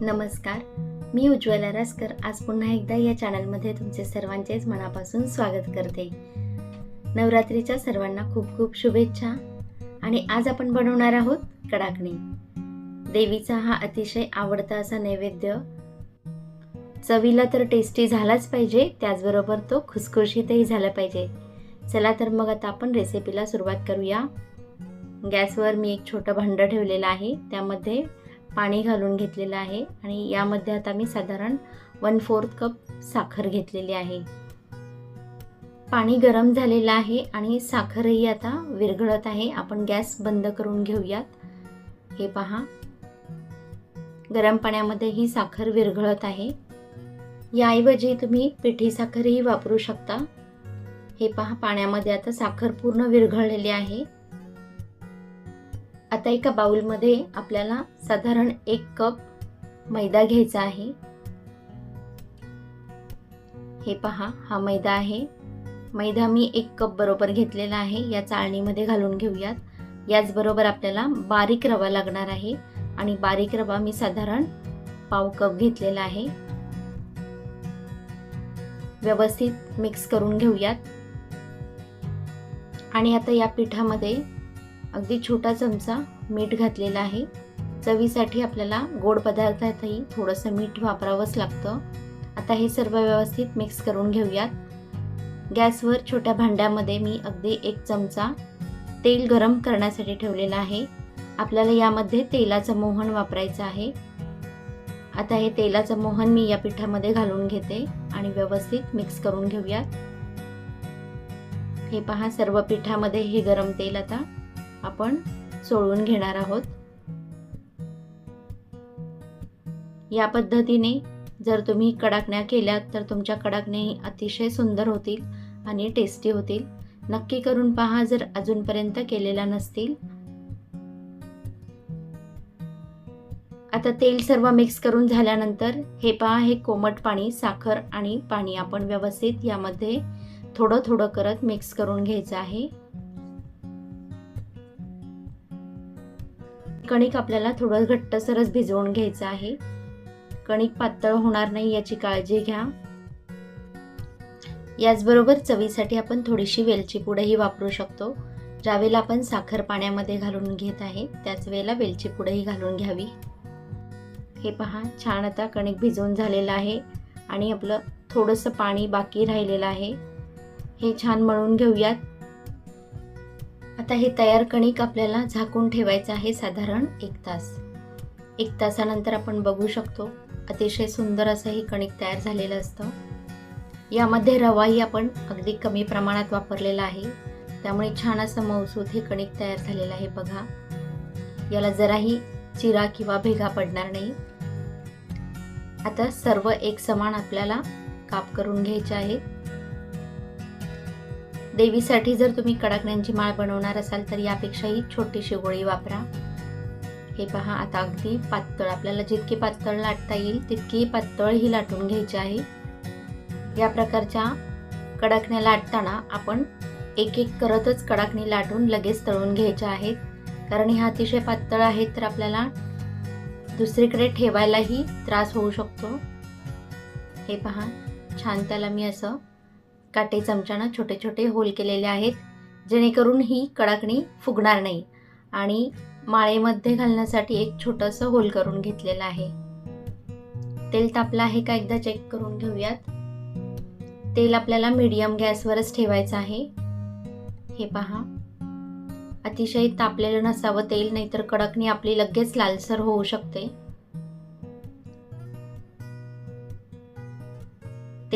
नमस्कार मी उज्ज्वला रासकर. आज पुन्हा एकदा या चॅनलमध्ये तुमचे सर्वांचेच मनापासून स्वागत करते. नवरात्रीच्या सर्वांना खूप खूप शुभेच्छा आणि आज आपण बनवणार आहोत कडाकणी. देवीचा हा अतिशय आवडता असा नैवेद्य. चवीला तर टेस्टी झालाच पाहिजे त्याचबरोबर तो खुसखुशीतही झाला पाहिजे. चला तर मग आता आपण रेसिपीला सुरुवात करूया. गॅसवर मी एक छोटं भांडं ठेवलेलं आहे त्यामध्ये पाणी घालून घेतलेलं आहे आणि यामध्ये आता मी साधारण वन फोर्थ कप साखर घेतलेली आहे. पाणी गरम झालेलं आहे आणि साखरही आता विरघळत आहे. आपण गॅस बंद करून घेऊयात. हे पहा. गरम पाण्यामध्ये ही साखर विरघळत आहे. याऐवजी तुम्ही पिठी साखरही वापरू शकता. हे पहा पाण्यामध्ये आता साखर पूर्ण विरघळलेली आहे. आता एका बाउलमध्ये आपल्याला साधारण एक कप मैदा घ्यायचा आहे. हे पहा हा मैदा आहे. मैदा मी एक कप बरोबर घेतलेला आहे. या चाळणीमध्ये घालून घेऊयात. याचबरोबर आपल्याला बारीक रवा लागणार आहे आणि बारीक रवा मी साधारण पाव कप घेतलेला आहे. व्यवस्थित मिक्स करून घेऊयात. आणि आता या पिठामध्ये अगदी छोटा चमचा मीठ घातलेला आहे. चवीसाठी आपल्याला गोड पदार्थातही थोडंसं मीठ वापरावंच लागतं. आता हे सर्व व्यवस्थित मिक्स करून घेऊयात. गॅसवर छोट्या भांड्यामध्ये मी अगदी एक चमचा तेल गरम करण्यासाठी ठेवलेलं आहे. आपल्याला यामध्ये तेलाचं मोहन वापरायचं आहे. आता हे तेलाचं मोहन मी या पिठामध्ये घालून घेते आणि व्यवस्थित मिक्स करून घेऊयात. हे पहा सर्व पिठामध्ये हे गरम तेल आता आपण सोडवून घेणार आहोत. या पद्धतीने जर तुम्ही कडाकण्या केल्या तर तुमच्या कडाकण्याही अतिशय सुंदर होतील आणि टेस्टी होतील. नक्की करून पहा जर अजूनपर्यंत केलेल्या नसतील. आता तेल सर्व मिक्स करून झाल्यानंतर हे पहा हे कोमट पाणी साखर आणि पाणी आपण व्यवस्थित यामध्ये थोडं थोडं करत मिक्स करून घ्यायचं आहे. कणिक आपल्याला थोडं घट्टसरच भिजवून घ्यायचं आहे. कणिक पातळ होणार नाही याची काळजी घ्या. याचबरोबर चवीसाठी आपण थोडीशी वेलची पुडही वापरू शकतो. ज्यावेळेला आपण साखर पाण्यामध्ये घालून घेत आहे त्याच वेळेला वेलची पुडही घालून घ्यावी. हे पहा छान आता कणिक भिजवून झालेलं आहे आणि आपलं थोडंसं पाणी बाकी राहिलेलं आहे. हे छान मळून घेऊयात. आता हे तयार कणिक आपल्याला झाकून ठेवायचं आहे साधारण एक तास. एक तासानंतर आपण बघू शकतो अतिशय सुंदर असं हे कणिक तयार झालेलं असतं. यामध्ये रवाही आपण अगदी कमी प्रमाणात वापरलेला आहे. त्यामुळे छान असं मौसूद हे कणिक तयार झालेलं आहे बघा. याला जराही चिरा किंवा भेगा पडणार नाही. आता सर्व एक समान आपल्याला काप करून घ्यायचे आहेत देवीसाठी जर तुम्ही कडाकण्यांची माळ बनवणार असाल तर यापेक्षाही छोटीशी गोळी वापरा. हे पहा आता अगदी पातळ आपल्याला जितकी पातळ लाटता येईल तितकी पातळ ही लाटून घ्यायची आहे. या प्रकारच्या कडाकण्या लाटताना आपण एक एक करतच कडाकणी लाटून लगेच तळून घ्यायच्या आहेत. कारण ह्या अतिशय पातळ आहेत तर आपल्याला दुसरीकडे ठेवायलाही त्रास होऊ शकतो. हे पहा छान त्याला मी असं काटे चमच्यानं छोटे छोटे होल केलेले आहेत जेणेकरून ही कडाकणी फुगणार नाही. आणि माळेमध्ये घालण्यासाठी एक छोटंसं होल करून घेतलेलं आहे. तेल तापलं आहे का एकदा चेक करून घेऊयात. तेल आपल्याला मीडियम गॅसवरच ठेवायचं आहे. हे पहा. अतिशय तापलेलं नसावं तेल नाहीतर कडकणी आपली लगेच लालसर होऊ शकते.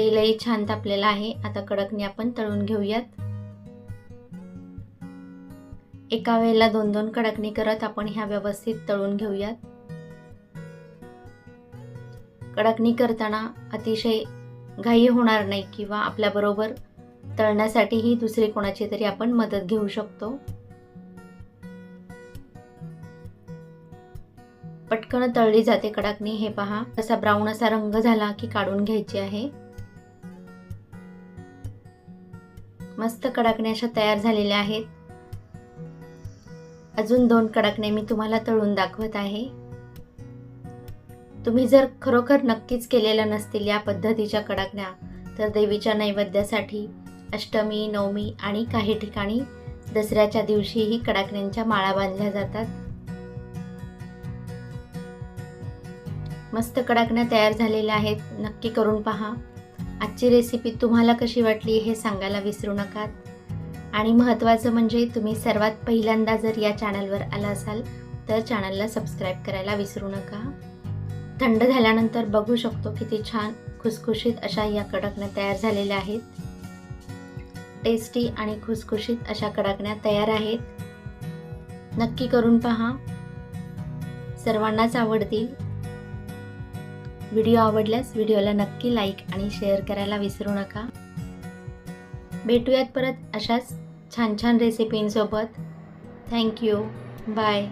तेलही छान तापलेलं आहे. आता कडकणी आपण तळून घेऊयात. एका वेळेला दोन दोन कडकणी करत आपण ह्या व्यवस्थित तळून घेऊयात. कडकणी करताना अतिशय घाई होणार नाही किंवा आपल्याबरोबर तळण्यासाठीही दुसरी कोणाची तरी आपण मदत घेऊ शकतो. पटकन तळली जाते कडाकणी. हे पहा असा ब्राऊन असा रंग झाला की काढून घ्यायची आहे. मस्त कडाकण्या अशा तयार झालेल्या आहेत. अजून दोन कडाकण्या मी तुम्हाला तळून दाखवत आहे. तुम्ही जर खरोखर नक्कीच केलेल्या नसतील या पद्धतीच्या कडकण्या तर देवीच्या नैवेद्यासाठी अष्टमी नवमी आणि काही ठिकाणी दसऱ्याच्या दिवशीही कडाकण्यांच्या माळा बांधल्या जातात. मस्त कडाकण्या तयार झालेल्या आहेत. नक्की करून पहा. आजची रेसिपी तुम्हाला कशी वाटली हे सांगायला विसरू नका आणि महत्त्वाचं म्हणजे तुम्ही सर्वात पहिल्यांदा जर या चॅनलवर आला असाल तर चॅनलला सबस्क्राईब करायला विसरू नका. थंड झाल्यानंतर बघू शकतो किती छान खुसखुशीत अशा या कडकण्या तयार झालेल्या आहेत. टेस्टी आणि खुसखुशीत अशा कडकण्या तयार आहेत. नक्की करून पहा. सर्वांनाच आवडतील. व्हिडिओ आवडल्यास व्हिडिओला नक्की लाईक आणि शेअर करायला विसरू नका. भेटूयात परत अशाच छान छान रेसिपींसोबत थँक्यू बाय